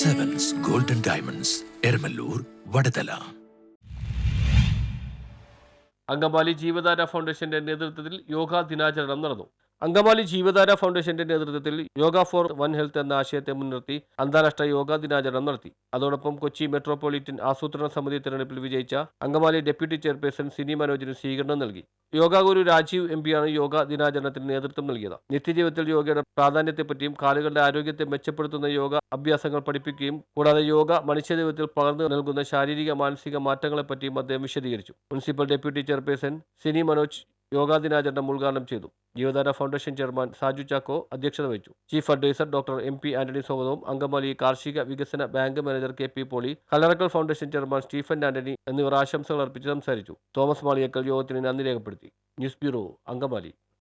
Sevens golden diamonds Eramalloor Vadathala Angamaly Jeevadana ഫൗണ്ടേഷന്റെ നേതൃത്വത്തിൽ യോഗാ ദിനാചരണം നടന്നു. അങ്കമാലി ജീവധാര ഫൗണ്ടേഷന്റെ നേതൃത്വത്തിൽ യോഗ ഫോർ വൺ ഹെൽത്ത് എന്ന ആശയത്തെ മുൻനിർത്തി അന്താരാഷ്ട്ര യോഗാ ദിനാചരണം നടത്തി. അതോടൊപ്പം കൊച്ചി മെട്രോപൊളിറ്റൻ ആസൂത്രണ സമിതി തെരഞ്ഞെടുപ്പിൽ വിജയിച്ച അങ്കമാലി ഡെപ്യൂട്ടി ചെയർപേഴ്സൺ സിനി മനോജിന് സ്വീകരണം നൽകി. യോഗ ഗുരു രാജീവ് എം പിയാണ് യോഗ ദിനാചരണത്തിന് നേതൃത്വം നൽകിയത്. നിത്യജീവിതത്തിൽ യോഗയുടെ പ്രാധാന്യത്തെപ്പറ്റിയും കാലുകളുടെ ആരോഗ്യത്തെ മെച്ചപ്പെടുത്തുന്ന യോഗ അഭ്യാസങ്ങൾ പഠിപ്പിക്കുകയും കൂടാതെ യോഗ മനുഷ്യജീവിതത്തിൽ പകർന്നു നൽകുന്ന ശാരീരിക മാനസിക മാറ്റങ്ങളെപ്പറ്റിയും അദ്ദേഹം വിശദീകരിച്ചു. Municipal deputy chairperson Sini Manoj yoga ദിനാചരണം ഉദ്ഘാടനം ചെയ്തു. ജീവധാര ഫൗണ്ടേഷൻ ചെയർമാൻ സാജു ചാക്കോ അധ്യക്ഷത വഹിച്ചു. Chief advisor doctor M P Antony സ്വാഗതവും അങ്കമാലി കാർഷിക വികസന bank manager K P Poly Kallarakkal foundation chairman Stephen Antony എന്നിവർ ആശംസകൾ അർപ്പിച്ച് സംസാരിച്ചു. തോമസ് മാളിയക്കൽ യോഗത്തിന് നന്ദി രേഖപ്പെടുത്തി. News bureau Angamaly.